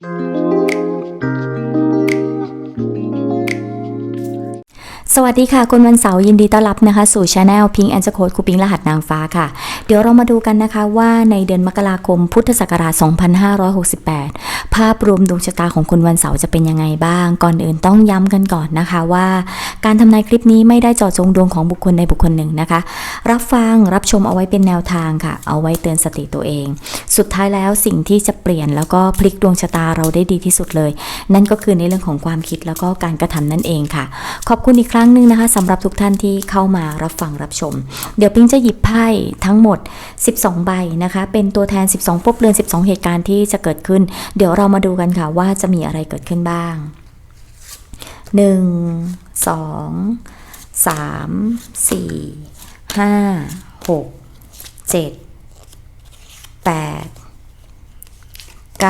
Música สวัสดีค่ะคุณวันเสาร์ยินดีต้อนรับนะคะ สู่ช anel พิงแอนด์โคดคูปิงรหัสนางฟ้าค่ะ เดี๋ยวเรามาดูกันนะคะว่าในเดือนมกราคมพุทธศักราช 2568 ภาพรวมดวงชะตาของคุณวันเสาร์จะเป็นยังไงบ้าง ก่อนอื่นต้องย้ำกันก่อนนะคะว่า การทำนายคลิปนี้ไม่ได้เจาะจงดวงของบุคคลใดบุคคลหนึ่งนะคะ รับฟังรับชมเอาไว้เป็นแนวทางค่ะ เอาไว้เตือนสติตัวเอง สุดท้ายแล้วสิ่งที่จะเปลี่ยนแล้วก็พลิกดวงชะตาเราได้ดีที่สุดเลย นั่นก็คือในเรื่องของความคิดแล้วก็การกระทำนั่นเองค่ะ ขอบคุณอีกครั้ง้งหนึ่งนะคะสำหรับทุกท่านที่เข้ามารับฟังรับชม เดี๋ยวปิ๊งจะหยิบไพ่ทั้งหมด 12 ใบนะคะ เป็นตัวแทน 12ภพเรือน 12 เหตุการณ์ที่จะเกิดขึ้น เดี๋ยวเรามาดูกันค่ะว่าจะมีอะไรเกิดขึ้นบ้าง 1 2 3 4 5 6 7 8 9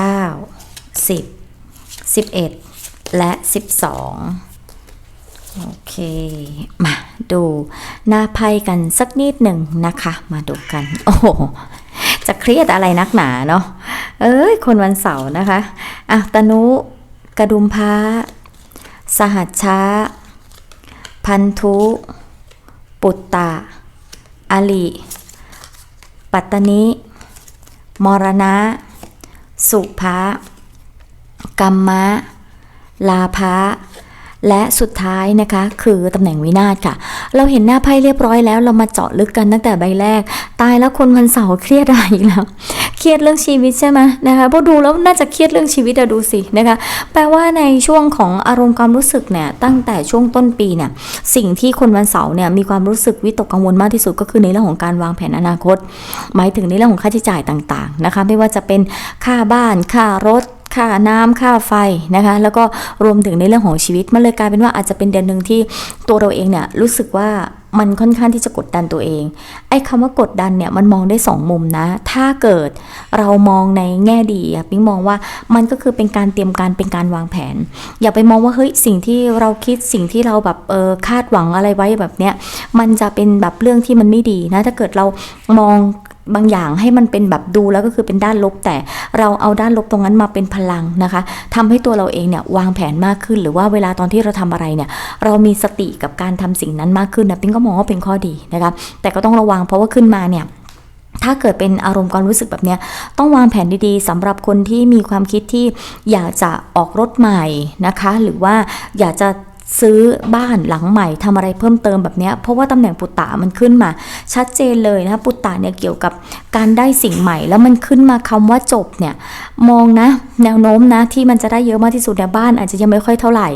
10 11 และ 12 โอเค มาดูหน้าไพ่กันสักนิดหนึ่งนะคะ มาดูกัน โอ้โหจะเครียดอะไรนักหนาเนาะ เอ้ย คนวันเสาร์นะคะอะตนุกระดุมพ้าสหัชชาพันธุ ปุตตะอลิปัตตนิ มรณะ สุภะกัมมะ ลาภะ และสุดท้ายนะคะ คือตำแหน่งวินาศค่ะ เราเห็นหน้าไพ่เรียบร้อยแล้ว เรามาเจาะลึกกันตั้งแต่ใบแรก ตายแล้วคนวันเสาร์เครียดอะไรอีกแล้ว เครียดเรื่องชีวิตใช่ไหมนะคะพราะดูแล้วน่าจะเครียดเรื่องชีวิตอะดูสินะคะ แปลว่าในช่วงของอารมณ์ความรู้สึกเนี่ยตั้งแต่ช่วงต้นปีเนี่ยสิ่งที่คนวันเสาร์เนี่ยมีความรู้สึกวิตกกังวลมากที่สุดก็คือในเรื่องของการวางแผนอนาคต หมายถึงในเรื่องของค่าใช้จ่ายต่างๆนะคะ ไม่ว่าจะเป็นค่าบ้าน ค่ารถ ค่าน้ำค่าไฟนะคะ แล้วก็รวมถึงในเรื่องของชีวิต มันเลยกลายเป็นว่าอาจจะเป็นเดือนหนึ่งที่ตัวเราเองเนี่ยรู้สึกว่ามันค่อนข้างที่จะกดดันตัวเอง ไอ้คำว่ากดดันเนี่ยมันมองได้สองมุมนะ ถ้าเกิดเรามองในแง่ดีอะปิ๊งมองว่ามันก็คือเป็นการเตรียมการเป็นการวางแผน อย่าไปมองว่าเฮ้ยสิ่งที่เราคิดสิ่งที่เราแบบเออคาดหวังอะไรไว้แบบเนี้ยมันจะเป็นแบบเรื่องที่มันไม่ดีนะ ถ้าเกิดเรามอง บางอย่างให้มันเป็นแบบดูแล้วก็คือเป็นด้านลบ แต่เราเอาด้านลบตรงนั้นมาเป็นพลังนะคะทำให้ตัวเราเองเนี่ยวางแผนมากขึ้น หรือว่าเวลาตอนที่เราทำอะไรเนี่ย เรามีสติกับการทำสิ่งนั้นมากขึ้นนะปิ๊งก็มองว่าเป็นข้อดีนะคะแต่ก็ต้องระวังเพราะว่าขึ้นมาเนี่ยถ้าเกิดเป็นอารมณ์ความรู้สึกแบบเนี้ยต้องวางแผนดีๆสำหรับคนที่มีความคิดที่อยากจะออกรถใหม่นะคะ หรือว่าอยากจะ ซื้อบ้านหลังใหม่ทำอะไรเพิ่มเติมแบบนี้เพราะว่าตำแหน่งปุตตะมันขึ้นมา ชัดเจนเลยนะคะปุตตะเนี่ยเกี่ยวกับการได้สิ่งใหม่ แล้วมันขึ้นมาคำว่าจบเนี่ยมองนะแนวโน้มนะที่มันจะได้เยอะมากที่สุดเนี่ยบ้านอาจจะยังไม่ค่อยเท่าไหร่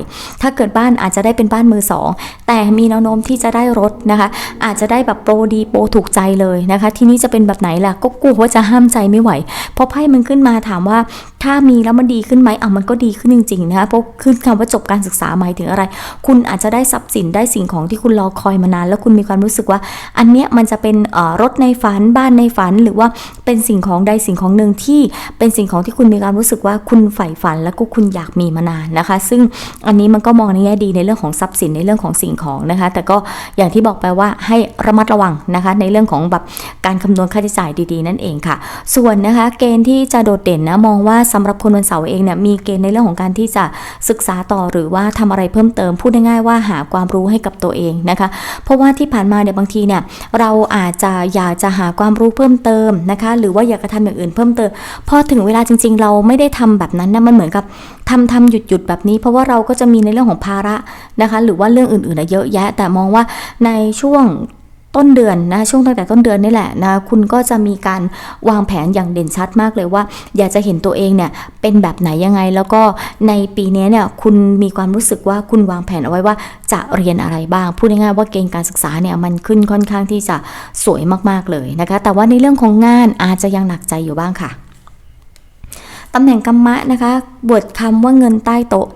ถ้าเกิดบ้านอาจจะได้เป็นบ้านมือสองแต่มีแนวโน้มที่จะได้รถนะคะ อาจจะได้แบบโปรดีโปรถูกใจเลยนะคะ ที่นี้จะเป็นแบบไหนล่ะก็กลัวว่าจะห้ามใจไม่ไหวเพราะไพ่มันขึ้นมาถามว่าถ้ามีแล้วมันดีขึ้นไหมเอะมันก็ดีขึ้นจริงๆนะคะเพราะขึ้นคำว่าจบการศึกษาหมายถึงอะไร คุณอาจจะได้ทรัพย์สินได้สิ่งของที่คุณรอคอยมานาน แล้วคุณมีความรู้สึกว่า อันเนี้ยมันจะเป็นรถในฝันบ้านในฝัน หรือว่าเป็นสิ่งของใดสิ่งของหนึ่งที่เป็นสิ่งของที่คุณมีความรู้สึกว่าคุณใฝ่ฝันแล้วก็คุณอยากมีมานานนะคะ ซึ่งอันนี้มันก็มองในแง่ดีในเรื่องของทรัพย์สินในเรื่องของสิ่งของนะคะ แต่ก็อย่างที่บอกไปว่าให้ระมัดระวังนะคะ ในเรื่องของแบบการคำนวณค่าใช้จ่ายดี ๆ นั่นเองค่ะ ส่วนนะคะ เกณฑ์ที่จะโดดเด่นนะมองว่าสำหรับคนวันเสาร์เองเนี่ยมีเกณฑ์ในเรื่องของการที่จะศึกษาต่อหรือว่าทำอะไรเพิ่มเติมพูดง่ายๆว่าหาความรู้ให้กับตัวเองนะคะ เพราะว่าที่ผ่านมาเนี่ยบางทีเนี่ยเราอาจจะอยากจะหาความรู้เพิ่มเติมนะคะ หรือว่าอยากจะทำอย่างอื่นเพิ่มเติมพอถึงเวลาจริง ๆ เราไม่ได้ทำแบบนั้นนะมันเหมือนกับทำทำหยุดหยุดแบบนี้ เพราะว่าเราก็จะมีในเรื่องของภาระนะคะ หรือว่าเรื่องอื่นๆเยอะแยะ แต่มองว่าในช่วง ต้นเดือนนะช่วงตั้งแต่ต้นเดือนนี่แหละนะคุณก็จะมีการวางแผนอย่างเด่นชัดมากเลยว่า อยากจะเห็นตัวเองเนี่ยเป็นแบบไหนยังไง แล้วก็ในปีนี้เนี่ยคุณมีความรู้สึกว่าคุณวางแผนเอาไว้ว่าจะเรียนอะไรบ้างพูดง่ายๆว่าเกณฑ์การศึกษาเนี่ยมันขึ้นค่อนข้างที่จะสวยมากๆเลยนะคะ แต่ว่าในเรื่องของงานอาจจะยังหนักใจอยู่บ้างค่ะตำแหน่งกรรมะนะคะบทคำว่าเงินใต้โต๊ะ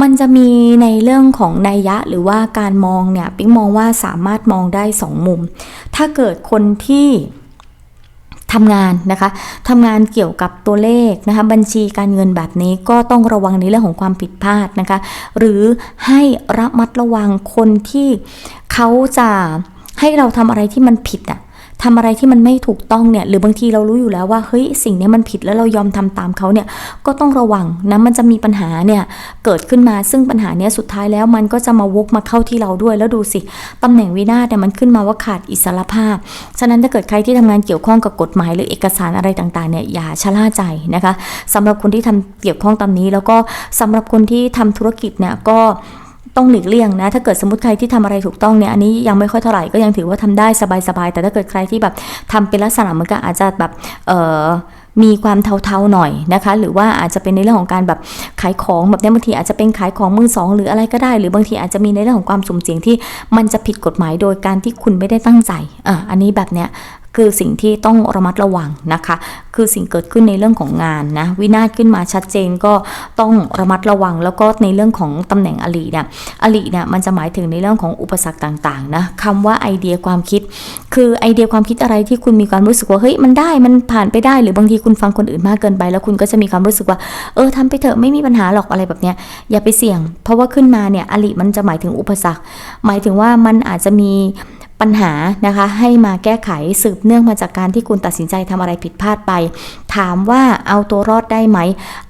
มันจะมีในเรื่องของนัยยะหรือว่าการมองเนี่ยปิ๊งมองว่าสามารถมองได้สองมุม ถ้าเกิดคนที่ทำงานนะคะทำงานเกี่ยวกับตัวเลขนะคะบัญชีการเงินแบบนี้ก็ต้องระวังในเรื่องของความผิดพลาดนะคะ หรือให้ระมัดระวังคนที่เขาจะให้เราทำอะไรที่มันผิดอะ ทำอะไรที่มันไม่ถูกต้องเนี่ยหรือบางทีเรารู้อยู่แล้วว่าเฮ้ยสิ่งนี้มันผิดแล้วเรายอมทำตามเขาเนี่ยก็ต้องระวังนะมันจะมีปัญหาเนี่ยเกิดขึ้นมาซึ่งปัญหาเนี้ยสุดท้ายแล้วมันก็จะมาวกมาเข้าที่เราด้วยแล้วดูสิตำแหน่งวินาศเนี่ยมันขึ้นมาว่าขาดอิสรภาพ ฉะนั้นถ้าเกิดใครที่ทำงานเกี่ยวข้องกับกฎหมายหรือเอกสารอะไรต่างๆเนี่ยอย่าชะล่าใจนะคะสำหรับคนที่ทำเกี่ยวข้องตามนี้ แล้วก็สำหรับคนที่ทำธุรกิจเนี่ยก็ ต้องหลีกเลี่ยงนะ ถ้าเกิดสมมติใครที่ทำอะไรถูกต้องเนี่ย อันนี้ยังไม่ค่อยเท่าไหร่ก็ยังถือว่าทำได้สบายๆ แต่ถ้าเกิดใครที่แบบทำเป็นลักษณะเหมือนกับอาจจะแบบเอ่อมีความเทาๆหน่อยนะคะ หรือว่าอาจจะเป็นในเรื่องของการแบบขายของแบบนี้บางทีอาจจะเป็นขายของมือสองหรืออะไรก็ได้ หรือบางทีอาจจะมีในเรื่องของความสุ่มเสี่ยงที่มันจะผิดกฎหมายโดยการที่คุณไม่ได้ตั้งใจอะอันนี้แบบเนี้ย คือสิ่งที่ต้องระมัดระวังนะคะ คือสิ่งเกิดขึ้นในเรื่องของงานนะวินาศขึ้นมาชัดเจนก็ต้องระมัดระวัง แล้วก็ในเรื่องของตำแหน่งอลีเนี่ยอลีเนี่ยมันจะหมายถึงในเรื่องของอุปสรรคต่างๆนะคำว่าไอเดียความคิด คือไอเดียความคิดอะไรที่คุณมีความรู้สึกว่าเฮ้ยมันได้มันผ่านไปได้ หรือบางทีคุณฟังคนอื่นมากเกินไป แล้วคุณก็จะมีความรู้สึกว่าเออทำไปเถอะไม่มีปัญหาหรอกอะไรแบบเนี้ยอย่าไปเสี่ยง เพราะว่าขึ้นมาเนี่ยอลีมันจะหมายถึงอุปสรรค หมายถึงว่ามันอาจจะมี ปัญหานะคะให้มาแก้ไขสืบเนื่องมาจากการที่คุณตัดสินใจทำอะไรผิดพลาดไป ถามว่าเอาตัวรอดได้ไหม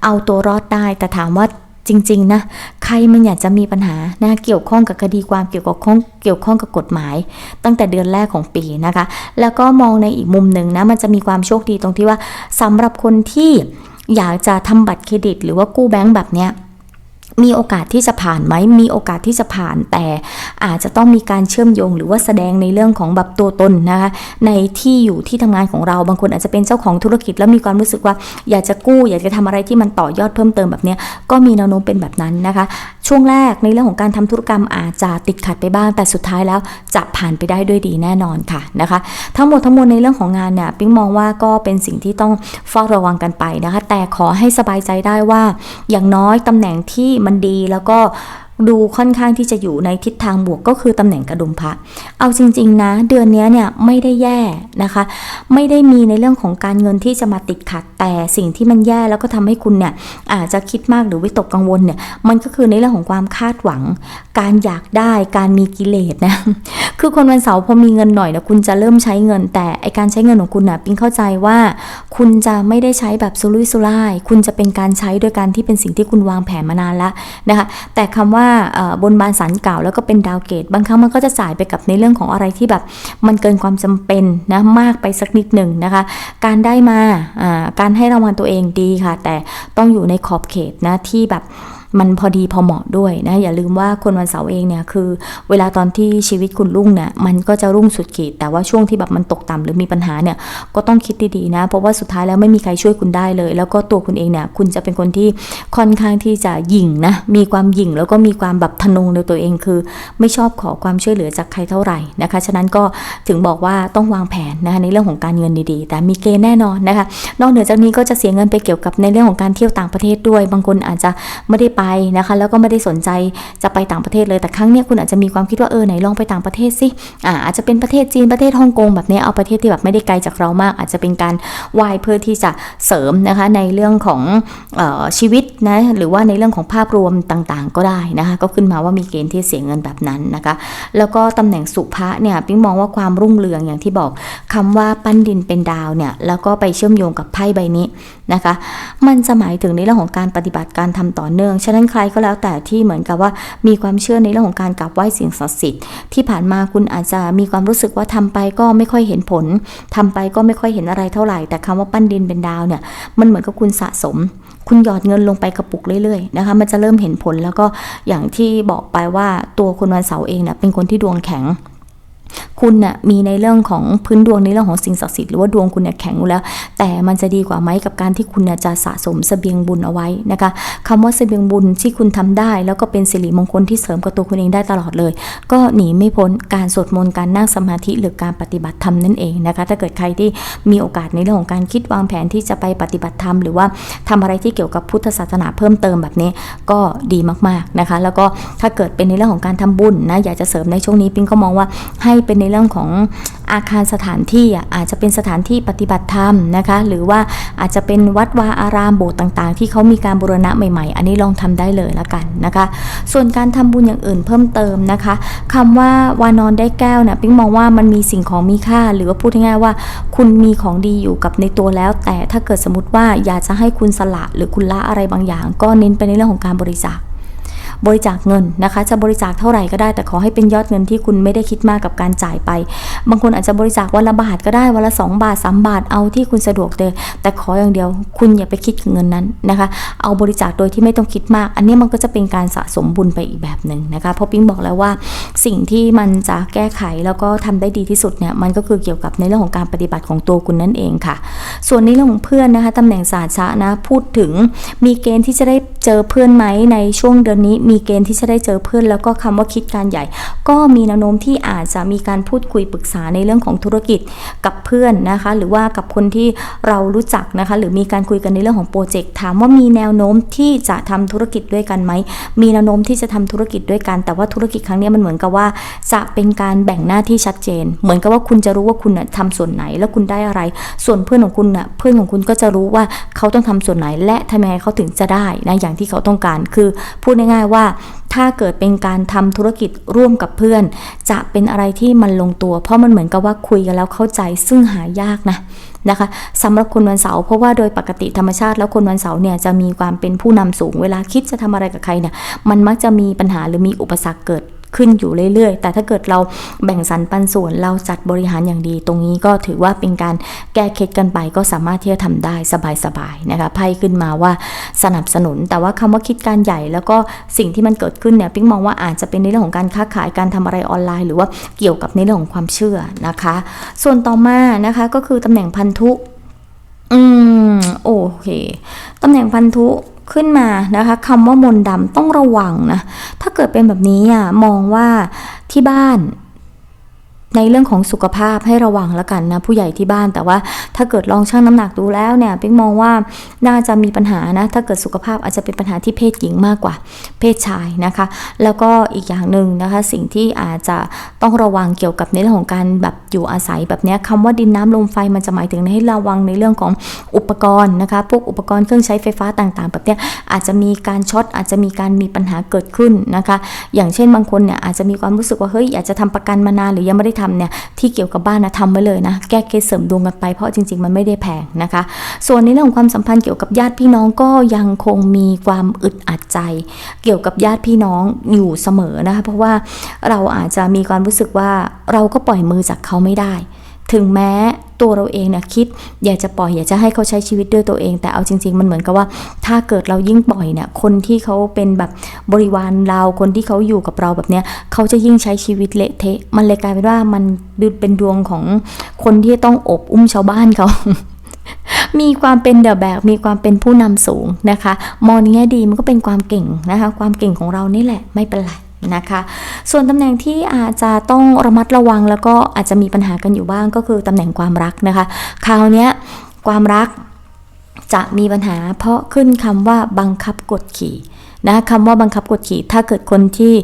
เอาตัวรอดได้ แต่ถามว่าจริงๆนะใครมันอยากจะมีปัญหานะเกี่ยวข้องกับคดีความเกี่ยวกับข้องเกี่ยวข้องกับกฎหมาย ตั้งแต่เดือนแรกของปีนะคะ แล้วก็มองในอีกมุมหนึ่งนะมันจะมีความโชคดีตรงที่ว่าสำหรับคนที่อยากจะทำบัตรเครดิต หรือว่ากู้แบงก์แบบเนี้ย มีโอกาสที่จะผ่านไหม มีโอกาสที่จะผ่าน แต่อาจจะต้องมีการเชื่อมโยงหรือว่าแสดงในเรื่องของแบบตัวตนนะคะ ในที่อยู่ที่ทำงานของเรา บางคนอาจจะเป็นเจ้าของธุรกิจ แล้วมีความรู้สึกว่าอยากจะกู้ อยากจะทำอะไรที่มันต่อยอดเพิ่มเติมแบบนี้ ก็มีแนวโน้มเป็นแบบนั้นนะคะ ช่วงแรกในเรื่องของการทำธุรกรรมอาจจะติดขัดไปบ้าง แต่สุดท้ายแล้วจะผ่านไปได้ด้วยดีแน่นอนค่ะนะคะ ทั้งหมดทั้งมวลในเรื่องของงานเนี่ยปิ๊งมองว่าก็เป็นสิ่งที่ต้องเฝ้าระวังกันไปนะคะ แต่ขอให้สบายใจได้ว่า อย่างน้อยตำแหน่งที่มันดีแล้วก็ ดูค่อนข้างที่จะอยู่ในทิศทางบวกก็คือตำแหน่งกระดุมพระเอาจริง ๆ นะ เดือนนี้เนี่ยไม่ได้แย่นะคะ ไม่ได้มีในเรื่องของการเงินที่จะมาติดขัดแต่สิ่งที่มันแย่แล้วก็ทำให้คุณเนี่ยอาจจะคิดมากหรือวิตกกังวลเนี่ยมันก็คือในเรื่องของความคาดหวัง การอยากได้การมีกิเลสนะคือคนวันเสาร์พอมีเงินหน่อยนะคุณจะเริ่มใช้เงิน แต่ไอการใช้เงินของคุณนะปิงเข้าใจว่า คุณจะไม่ได้ใช้แบบสุรุ่ยสุร่าย คุณจะเป็นการใช้โดยการที่เป็นสิ่งที่คุณวางแผนมานานแล้วนะคะแต่คำว่าบนบานสันเก่าแล้วก็เป็นดาวเกต บางครั้งมันก็จะจ่ายไปกับในเรื่องของอะไรที่แบบมันเกินความจำเป็นนะมากไปสักนิดหนึ่งนะคะ การได้มาการให้รางวัลตัวเองดีค่ะ แต่ต้องอยู่ในขอบเขตนะที่แบบ มันพอดีพอเหมาะด้วยนะอย่าลืมว่าคนวันเสาร์เองเนี่ยคือ เวลาตอนที่ชีวิตคุณรุ่งเนี่ยมันก็จะรุ่งสุดขีด แต่ว่าช่วงที่แบบมันตกต่ำหรือมีปัญหาเนี่ยก็ต้องคิดดีๆนะ เพราะว่าสุดท้ายแล้วไม่มีใครช่วยคุณได้เลย แล้วก็ตัวคุณเองเนี่ยคุณจะเป็นคนที่ค่อนข้างที่จะหยิ่งนะมีความหยิ่งแล้วก็มีความแบบทะนงในตัวเองคือ ไม่ชอบขอความช่วยเหลือจากใครเท่าไหร่นะคะ ฉะนั้นก็ถึงบอกว่าต้องวางแผนนะคะในเรื่องของการเงินดีๆ แต่มีเกณฑ์แน่นอนนะคะ นอกเหนือจากนี้ก็จะเสียเงินไปเกี่ยวกับในเรื่องของการเที่ยวต่างประเทศด้วย บางคนอาจจะไม่ได้ไปนะคะ แล้วก็ไม่ได้สนใจจะไปต่างประเทศเลยแต่ครั้งเนี้ยคุณอาจจะมีความคิดว่าเออไหนลองไปต่างประเทศสิอ่าอาจจะเป็นประเทศจีนประเทศฮ่องกงแบบนี้เอาประเทศที่แบบไม่ได้ไกลจากเรามาก อาจจะเป็นการวายเพื่อที่จะเสริมนะคะในเรื่องของออชีวิตนะหรือว่าในเรื่องของภาพรวมต่างๆ ก็ได้นะคะก็ขึ้นมาว่ามีเกณฑ์ที่เสียเงินแบบนั้นนะคะ แล้วก็ตำแหน่งสุภะเนี่ยปิ๊งมองว่าความรุ่งเรืองอย่างที่บอก คำว่าปั้นดินเป็นดาวเนี่ยแล้วก็ไปเชื่อมโยงกับไพ่ใบนี้นะคะ มันจะหมายถึงในเรื่องของการปฏิบัติการทำต่อเนื่อง ฉะนั้นใครก็แล้วแต่ที่เหมือนกับว่ามีความเชื่อในเรื่องของการกราบไหว้สิ่งศักดิ์สิทธิ์ที่ผ่านมาคุณอาจจะมีความรู้สึกว่าทำไปก็ไม่ค่อยเห็นผลทำไปก็ไม่ค่อยเห็นอะไรเท่าไหร่ แต่คำว่าปั้นดินเป็นดาวเนี่ยมันเหมือนกับคุณสะสม คุณหยอดเงินลงไปกระปุกเรื่อยๆนะคะมันจะเริ่มเห็นผลแล้วก็อย่างที่บอกไปว่าตัวคนวันเสาร์เองเนี่ยเป็นคนที่ดวงแข็ง คุณน่ะมีในเรื่องของพื้นดวงในเรื่องของสิ่งศักดิ์สิทธิ์หรือว่าดวงคุณเนี่ยแข็งอยู่แล้ว แต่มันจะดีกว่าไหมกับการที่คุณเนี่ยจะสะสมเสบียงบุญเอาไว้นะคะคำว่าเสบียงบุญที่คุณทำได้ แล้วก็เป็นสิริมงคลที่เสริมกับตัวคุณเองได้ตลอดเลย ก็หนีไม่พ้นการสวดมนต์การนั่งสมาธิหรือการปฏิบัติธรรมนั่นเองนะคะถ้าเกิดใครที่มีโอกาสในเรื่องของการคิดวางแผนที่จะไปปฏิบัติธรรมหรือว่าทำอะไรที่เกี่ยวกับพุทธศาสนาเพิ่มเติมแบบนี้ก็ดีมากๆนะคะ แล้วก็ถ้าเกิดเป็นในเรื่องของการทำบุญนะอยากจะเสริมในช่วงนี้ปิงก็มองว่าให้เป็นในเรื่องของอาคารสถานที่อะอาจจะเป็นสถานที่ปฏิบัติธรรมนะคะ หรือว่าอาจจะเป็นวัดวาอารามโบสถ์ต่างๆ ที่เขามีการบูรณะใหม่ๆ อันนี้ลองทำได้เลยละกันนะคะ ส่วนการทำบุญอย่างอื่นเพิ่มเติมนะคะคำว่าวานอนได้แก้วเนี่ยปิ๊งมองว่ามันมีสิ่งของมีค่า หรือว่าพูดง่ายๆว่า คุณมีของดีอยู่กับในตัวแล้ว แต่ถ้าเกิดสมมติว่าอยากจะให้คุณสละหรือคุณละอะไรบางอย่าง ก็เน้นไปในเรื่องของการบริจาค บริจาคเงินนะคะ จะบริจาคเท่าไหร่ก็ได้ แต่ขอให้เป็นยอดเงินที่คุณไม่ได้คิดมากกับการจ่ายไป บางคนอาจจะบริจาควันละบาทก็ได้วันละ 2 บาท 3 บาทเอาที่คุณสะดวกเลยแต่ขออย่างเดียว คุณอย่าไปคิดกับเงินนั้นนะคะ เอาบริจาคโดยที่ไม่ต้องคิดมาก อันนี้มันก็จะเป็นการสะสมบุญไปอีกแบบหนึ่งนะคะเพราะปิ๊งบอกแล้วว่าสิ่งที่มันจะแก้ไขแล้วก็ทำได้ดีที่สุดเนี่ยมันก็คือเกี่ยวกับในเรื่องของการปฏิบัติของตัวคุณนั่นเองค่ะ ส่วนในเรื่องของเพื่อนนะคะตำแหน่งศาสตร์ชะนะพูดถึงมีเกณฑ์ที่จะได้ เจอเพื่อนไหมในช่วงเดือนนี้มีเกณฑ์ที่จะได้เจอเพื่อน แล้วก็คำว่าคิดการใหญ่ ก็มีแนวโน้มที่อาจจะมีการพูดคุยปรึกษาในเรื่องของธุรกิจกับเพื่อนนะคะ หรือว่ากับคนที่เรารู้จักนะคะ หรือมีการคุยกันในเรื่องของโปรเจกต์ถามว่ามีแนวโน้มที่จะทำธุรกิจด้วยกันไหมมีแนวโน้มที่จะทำธุรกิจด้วยกัน แต่ว่าธุรกิจครั้งนี้มันเหมือนกับว่า จะเป็นการแบ่งหน้าที่ชัดเจน เหมือนกับว่าคุณจะรู้ว่าคุณน่ะทำส่วนไหนแล้วคุณได้อะไร ส่วนเพื่อนของคุณน่ะเพื่อนของคุณก็จะรู้ว่าเขาต้องทำส่วนไหน และทำยังไงเขาถึงจะได้นะอย่างที่เขาต้องการ คือพูดง่ายๆว่า ถ้าเกิดเป็นการทำธุรกิจร่วมกับเพื่อน จะเป็นอะไรที่มันลงตัว เพราะมันเหมือนกับว่าคุยกันแล้วเข้าใจซึ่งหายากนะนะคะสำหรับคนวันเสาร์เพราะว่าโดยปกติธรรมชาติแล้วคนวันเสาร์เนี่ยจะมีความเป็นผู้นำสูงเวลาคิดจะทำอะไรกับใครเนี่ยมันมักจะมีปัญหาหรือมีอุปสรรคเกิด ขึ้นอยู่เรื่อยๆ แต่ถ้าเกิดเราแบ่งสรรปันส่วนเราจัดบริหารอย่างดี ตรงนี้ก็ถือว่าเป็นการแก้เคล็ดกันไปก็สามารถที่จะทำได้สบายๆนะคะไพ่ขึ้นมาว่าสนับสนุน แต่ว่าคำว่าคิดการใหญ่แล้วก็สิ่งที่มันเกิดขึ้นเนี่ยปิ๊งมองว่าอาจจะเป็นในเรื่องของการค้าขายการทำอะไรออนไลน์ หรือว่าเกี่ยวกับในเรื่องของความเชื่อนะคะ ส่วนต่อมานะคะก็คือตำแหน่งพันธุอืมโอเคตำแหน่งพันธุ ขึ้นมานะคะคำว่ามนดำต้องระวังนะ ถ้าเกิดเป็นแบบนี้อะมองว่าที่บ้าน ในเรื่องของสุขภาพให้ระวังแล้วกันนะผู้ใหญ่ที่บ้านแต่ว่าถ้าเกิดลองชั่งน้ำหนักดูแล้วเนี่ยปิ๊งมองว่าน่าจะมีปัญหานะถ้าเกิดสุขภาพอาจจะเป็นปัญหาที่เพศหญิงมากกว่าเพศชายนะคะ แล้วก็อีกอย่างหนึ่งนะคะสิ่งที่อาจจะต้องระวังเกี่ยวกับในเรื่องของการแบบอยู่อาศัยแบบนี้ยคำว่าดินน้ำลมไฟมันจะหมายถึงให้ระวังในเรื่องของอุปกรณ์นะคะพวกอุปกรณ์เครื่องใช้ไฟฟ้าต่างๆ แบบนี้อาจจะมีการช็อตอาจจะมีการมีปัญหาเกิดขึ้นนะคะ อย่างเช่นบางคนเนี่ยอาจจะมีความรู้สึกว่าเฮ้ยอยากจะทำประกันมานานหรือยังไม่ได้ทำเนี่ยที่เกี่ยวกับบ้านนะทำไว้เลยนะแก้เคสเสริมดวงกันไปเพราะจริง ๆ มันไม่ได้แพงนะคะ ส่วนในเรื่องของความสัมพันธ์เกี่ยวกับญาติพี่น้องก็ยังคงมีความอึดอัดใจ เกี่ยวกับญาติพี่น้องอยู่เสมอนะคะเพราะว่าเราอาจจะมีความรู้สึกว่าเราก็ปล่อยมือจากเขาไม่ได้ ถึงแม้ตัวเราเองเนี่ยคิด อยากจะปล่อยอยากจะให้เขาใช้ชีวิตด้วยตัวเอง แต่เอาจริง ๆ มันเหมือนกับว่า ถ้าเกิดเรายิ่งปล่อยเนี่ยคนที่เขาเป็นแบบบริวารเราคนที่เขาอยู่กับเราแบบเนี้ยเขาจะยิ่งใช้ชีวิตเละเทะ มันเลยกลายเป็นว่ามันเป็นดวงของคนที่ต้องอบอุ้มชาวบ้านเขามีความเป็นเดอะแบกมีความเป็นผู้นำสูงนะคะ มองในแง่ดีมันก็เป็นความเก่งนะคะ ความเก่งของเรานี่แหละไม่เป็นไร นะคะ ส่วนตำแหน่งที่อาจจะต้องระมัดระวังแล้วก็อาจจะมีปัญหากันอยู่บ้างก็คือตำแหน่งความรักนะคะ คราวนี้ความรักจะมีปัญหาเพราะขึ้นคำว่าบังคับกดขี่นะคำว่าบังคับกดขี่ถ้าเกิดคนที่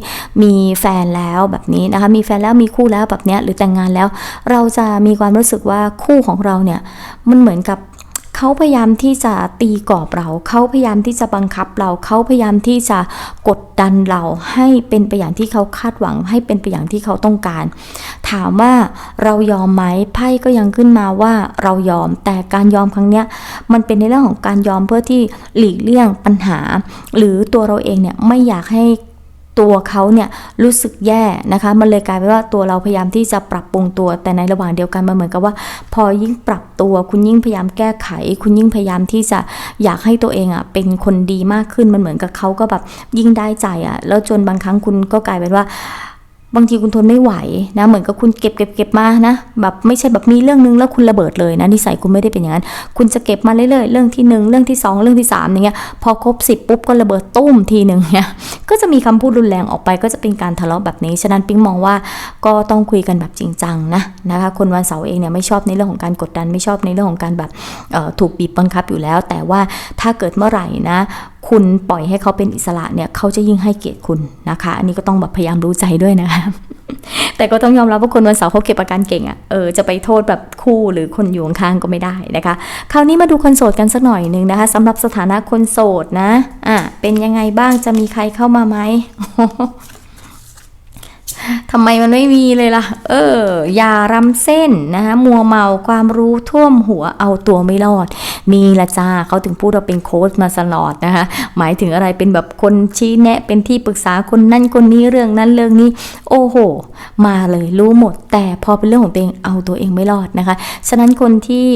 มีแฟนแล้วแบบนี้นะคะมีแฟนแล้วมีคู่แล้วแบบเนี้ยหรือแต่งงานแล้ว เราจะมีความรู้สึกว่าคู่ของเราเนี่ยมันเหมือนกับ เขาพยายามที่จะตีกรอบเรา เขาพยายามที่จะบังคับเรา เขาพยายามที่จะกดดันเราให้เป็นไปอย่างที่เขาคาดหวัง ให้เป็นไปอย่างที่เขาต้องการ ถามว่าเรายอมไหมไพ่ก็ยังขึ้นมาว่าเรายอม แต่การยอมครั้งเนี้ยมันเป็นในเรื่องของการยอมเพื่อที่หลีกเลี่ยงปัญหา หรือตัวเราเองเนี่ยไม่อยากให้ ตัวเขาเนี่ยรู้สึกแย่นะคะ มันเลยกลายเป็นว่าตัวเราพยายามที่จะปรับปรุงตัว แต่ในระหว่างเดียวกันมันเหมือนกับว่า พอยิ่งปรับตัว คุณยิ่งพยายามแก้ไข คุณยิ่งพยายามที่จะอยากให้ตัวเองอะเป็นคนดีมากขึ้นมันเหมือนกับเขาก็แบบยิ่งได้ใจอะแล้วจนบางครั้งคุณก็กลายเป็นว่า บางทีคุณทนไม่ไหวนะ เหมือนกับคุณเก็บเก็บเก็บมานะ แบบไม่ใช่แบบมีเรื่องนึงแล้วคุณระเบิดเลยนะนิสัยคุณไม่ได้เป็นอย่างนั้น คุณจะเก็บมาเรื่อยๆ เรื่องที่หนึ่งเรื่องที่สองเรื่องที่สามอย่างเงี้ย พอครบสิบปุ๊บก็ระเบิดตุ้มทีหนึ่งเนี่ย ก็จะมีคำพูดรุนแรงออกไปก็จะเป็นการทะเลาะแบบนี้ ฉะนั้นปิ๊งมองว่าก็ต้องคุยกันแบบจริงจังนะนะคะ คนวันเสาร์เองเนี่ยไม่ชอบในเรื่องของการกดดันไม่ชอบในเรื่องของการแบบเอ่อถูกบีบบังคับอยู่แล้ว แต่ว่าถ้าเกิดเมื่อไหร่นะ คุณปล่อยให้เขาเป็นอิสระเนี่ยเขาจะยิ่งให้เกียรติคุณนะคะ อันนี้ก็ต้องแบบพยายามรู้ใจด้วยนะคะแต่ก็ต้องยอมรับว่าคนวันเสาร์เขาเก็บอาการเก่งอะ่ะเออจะไปโทษแบบคู่หรือคนอยู่ข้างก็ไม่ได้นะคะ คราวนี้มาดูคนโสดกันสักหน่อยหนึ่งนะคะสำหรับสถานะคนโสดนะอะเป็นยังไงบ้างจะมีใครเข้ามาไหม ทำไมมันไม่มีเลยล่ะ เออ อย่ารำเส้นนะคะมัวเมาความรู้ท่วมหัวเอาตัวไม่รอดมีละจ้าเขาถึงพูดว่าเป็นโค้ชมาตลอดนะคะ หมายถึงอะไรเป็นแบบคนชี้แนะเป็นที่ปรึกษาคนนั่นคนนี้เรื่องนั้นเรื่องนี้ โอ้โห มาเลยรู้หมด แต่พอเป็นเรื่องของตัวเองเอาตัวเองไม่รอดนะคะ ฉะนั้นคนที่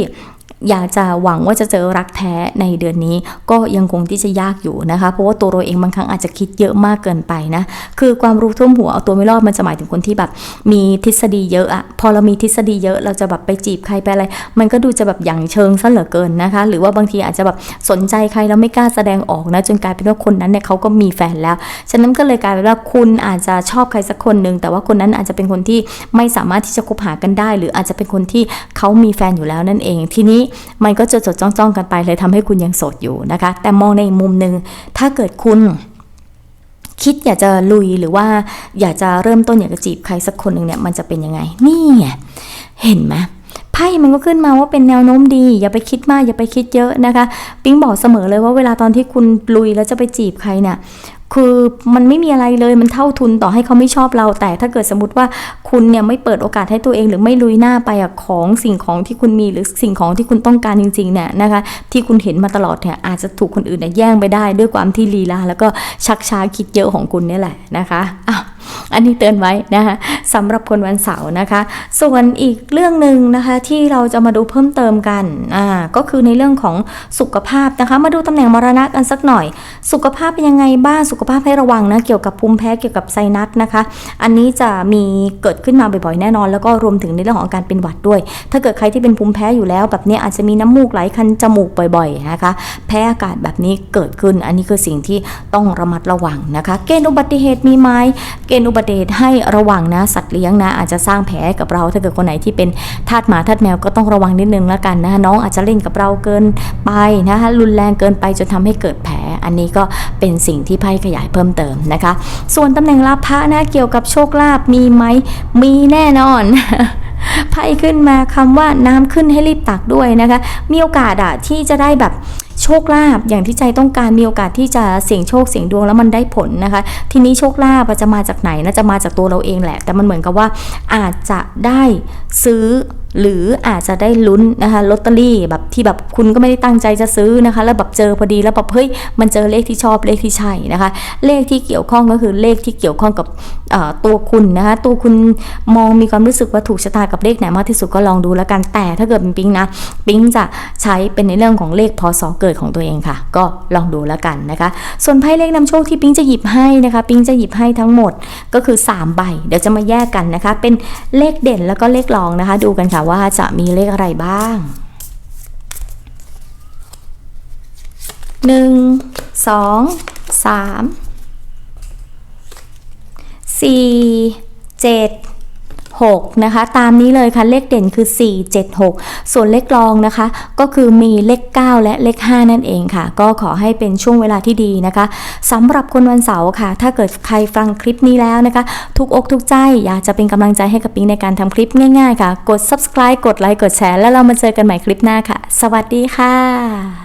อยากจะหวังว่าจะเจอรักแท้ในเดือนนี้ ก็ยังคงที่จะยากอยู่นะคะ เพราะว่าตัวเราเองบางครั้งอาจจะคิดเยอะมากเกินไปนะ คือความรู้ท่วมหัวเอาตัวไม่รอดมันจะหมายถึงคนที่แบบมีทฤษฎีเยอะอะพอเรามีทฤษฎีเยอะเราจะแบบไปจีบใครไปอะไร มันก็ดูจะแบบอย่างเชิงซะเหลือเกินนะคะ หรือว่าบางทีอาจจะแบบสนใจใครแล้วไม่กล้าแสดงออกนะ จนกลายเป็นว่าคนนั้นเนี่ยเขาก็มีแฟนแล้ว ฉะนั้นก็เลยกลายเป็นว่าคุณอาจจะชอบใครสักคนหนึ่งแต่ว่าคนนั้นอาจจะเป็นคนที่ไม่สามารถที่จะคบหากันได้ หรืออาจจะเป็นคนที่เขามีแฟนอยู่แล้วนั่นเอง ทีนี้มันก็จะจดจ้องๆกันไปเลยทำให้คุณยังโสดอยู่นะคะ แต่มองในมุมหนึ่งถ้าเกิดคุณคิดอยากจะลุยหรือว่าอยากจะเริ่มต้นอยากจะจีบใครสักคนหนึ่งเนี่ยมันจะเป็นยังไง นี่ไงเห็นไหมไพ่มันก็ขึ้นมาว่าเป็นแนวโน้มดี อย่าไปคิดมากอย่าไปคิดเยอะนะคะ ปิ๊งบอกเสมอเลยว่าเวลาตอนที่คุณลุยแล้วจะไปจีบใครเนี่ย คือมันไม่มีอะไรเลยมันเท่าทุนต่อให้เขาไม่ชอบเรา แต่ถ้าเกิดสมมติว่าคุณเนี่ยไม่เปิดโอกาสให้ตัวเอง หรือไม่ลุยหน้าไปอะของสิ่งของที่คุณมีหรือสิ่งของที่คุณต้องการจริงๆเนี่ยนะคะ ที่คุณเห็นมาตลอดเนี่ยอาจจะถูกคนอื่นเนี่ยแย่งไปได้ด้วยความที่ลีลาแล้วก็ชักช้าคิดเยอะของคุณเนี่ยแหละนะคะอ้าวอันนี้เตือนไว้นะคะสำหรับคนวันเสาร์นะคะ ส่วนอีกเรื่องหนึ่งนะคะที่เราจะมาดูเพิ่มเติมกันอ่าก็คือในเรื่องของสุขภาพนะคะ มาดูตำแหน่งมรณะกันสักหน่อย สุขภาพเป็นยังไงบ้างสุขภาพให้ระวังนะเกี่ยวกับภูมิแพ้เกี่ยวกับไซนัสนะคะ อันนี้จะมีเกิดขึ้นมาบ่อยๆแน่นอน แล้วก็รวมถึงในเรื่องของอาการเป็นหวัดด้วย ถ้าเกิดใครที่เป็นภูมิแพ้อยู่แล้วแบบนี้อาจจะมีน้ำมูกไหลคันจมูกบ่อยๆนะคะ แพ้อากาศแบบนี้เกิดขึ้น อันนี้คือสิ่งที่ต้องระมัดระวังนะคะ เกณฑ์อุบัติเหตุมีไหมเกณฑ์อุบัติเหตุให้ระวังนะสัตว์เลี้ยงนะ อาจจะสร้างแผลกับเราถ้าเกิดคนไหนที่เป็นทาสหมาทาสแมวก็ต้องระวังนิดนึงแล้วกันนะน้องอาจจะเล่นกับเราเกินไปนะคะรุนแรงเกินไปจนทำให้เกิดแผล อันนี้ก็เป็นสิ่งที่ไพ่ขยายเพิ่มเติมนะคะ ส่วนตำแหน่งลาภะนะเกี่ยวกับโชคลาภมีไหมมีแน่นอนไพ่ขึ้นมาคำว่าน้ำขึ้นให้รีบตักด้วยนะคะ มีโอกาสอะที่จะได้แบบโชคลาภอย่างที่ใจต้องการมีโอกาสที่จะเสี่ยงโชคเสี่ยงดวงแล้วมันได้ผลนะคะ ทีนี้โชคลาภจะมาจากไหนนะจะมาจากตัวเราเองแหละ แต่มันเหมือนกับว่าอาจจะได้ซื้อหรืออาจจะได้ลุ้นนะคะลอตเตอรี่แบบที่แบบคุณก็ไม่ได้ตั้งใจจะซื้อนะคะ แล้วแบบเจอพอดีแล้วแบบเฮ้ยมันเจอเลขที่ชอบเลขที่ใช่นะคะ เลขที่เกี่ยวข้องก็คือเลขที่เกี่ยวข้องกับตัวคุณนะคะตัวคุณมองมีความรู้สึกว่าถูกชะตากับเลขไหนมากที่สุดก็ลองดูแล้วกันแต่ถ้าเกิดเป็นปิ๊งนะปิ๊งจะใช้เป็นในเรื่องของเลขพศเกิดของตัวเองค่ะ ก็ลองดูแล้วกันนะคะ ส่วนไพ่เลขนำโชคที่ปิ๊งจะหยิบให้นะคะ ปิ๊งจะหยิบให้ทั้งหมดก็คือ 3 ใบ เดี๋ยวจะมาแยกกันนะคะ เป็นเลขเด่นแล้วก็เลขรองนะคะ ดูกันค่ะว่าจะมีเลขอะไรบ้างหนึ่งสองสามสี่เจ็ด 6นะคะตามนี้เลยค่ะเลขเด่นคือ 4 7 6 ส่วนเลขรองนะคะก็คือมีเลข 9 และเลข 5 นั่นเองค่ะ ก็ขอให้เป็นช่วงเวลาที่ดีนะคะสำหรับคนวันเสาร์ค่ะ ถ้าเกิดใครฟังคลิปนี้แล้วนะคะ ทุกอกทุกใจอยากจะเป็นกำลังใจให้กับปิงในการทำคลิปง่ายๆค่ะ กด subscribe กดไลค์กดแชร์แล้วเรามาเจอกันใหม่คลิปหน้าค่ะ สวัสดีค่ะ